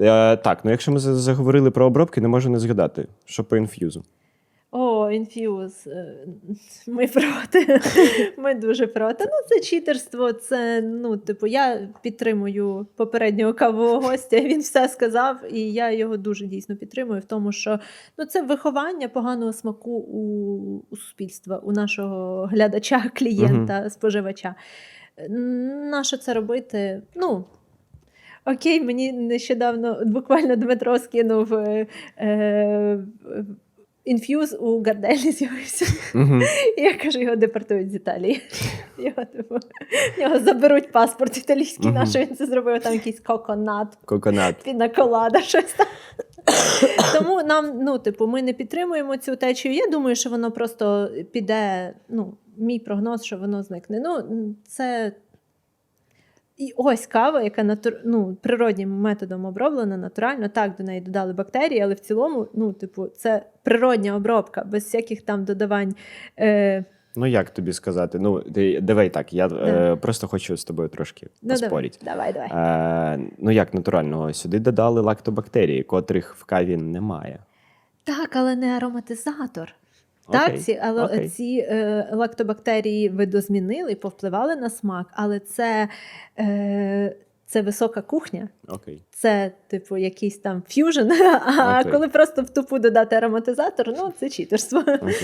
Е, так, ну якщо ми за- заговорили про обробки, не можу не згадати, що по інф'юзу. О, інф'юз. е, Ми проти. Ми дуже проти. Ну, це читерство. Це, ну, типу, я підтримую попереднього кавового гостя. Він все сказав, і я його дуже дійсно підтримую в тому, що ну, це виховання поганого смаку у, у суспільства, у нашого глядача, клієнта, споживача. Нащо це робити? Ну. Окей, мені нещодавно буквально Дмитро скинув е, е, інф'юз у Гарделі з'явився. Угу. І я кажу, його депортують з Італії. Його, типу, в нього заберуть паспорт італійський, Мгм. наш він це зробив там якийсь коконат, Коконат. пінаколада, щось там. Тому нам, ну, типу, ми не підтримуємо цю течію. Я думаю, що воно просто піде. Ну, мій прогноз, що воно зникне. Ну, це. І ось кава, яка натур... ну, природнім методом оброблена, натурально. Так, до неї додали бактерії, але в цілому, ну, типу, це природня обробка, без всяких там додавань. Е... Ну як тобі сказати? Ну, ти- давай так, я е, просто хочу з тобою трошки Ну, давай, поспорити. давай, давай. Е, ну як натурального? Сюди додали лактобактерії, котрих в каві немає. Так, але не ароматизатор. Так, Окей, ці, але окей. ці е, лактобактерії видозмінили і повпливали на смак, але це, е, це висока кухня. Окей. Це, типу, якийсь там ф'южн. А коли просто в тупу додати ароматизатор, ну це читерство.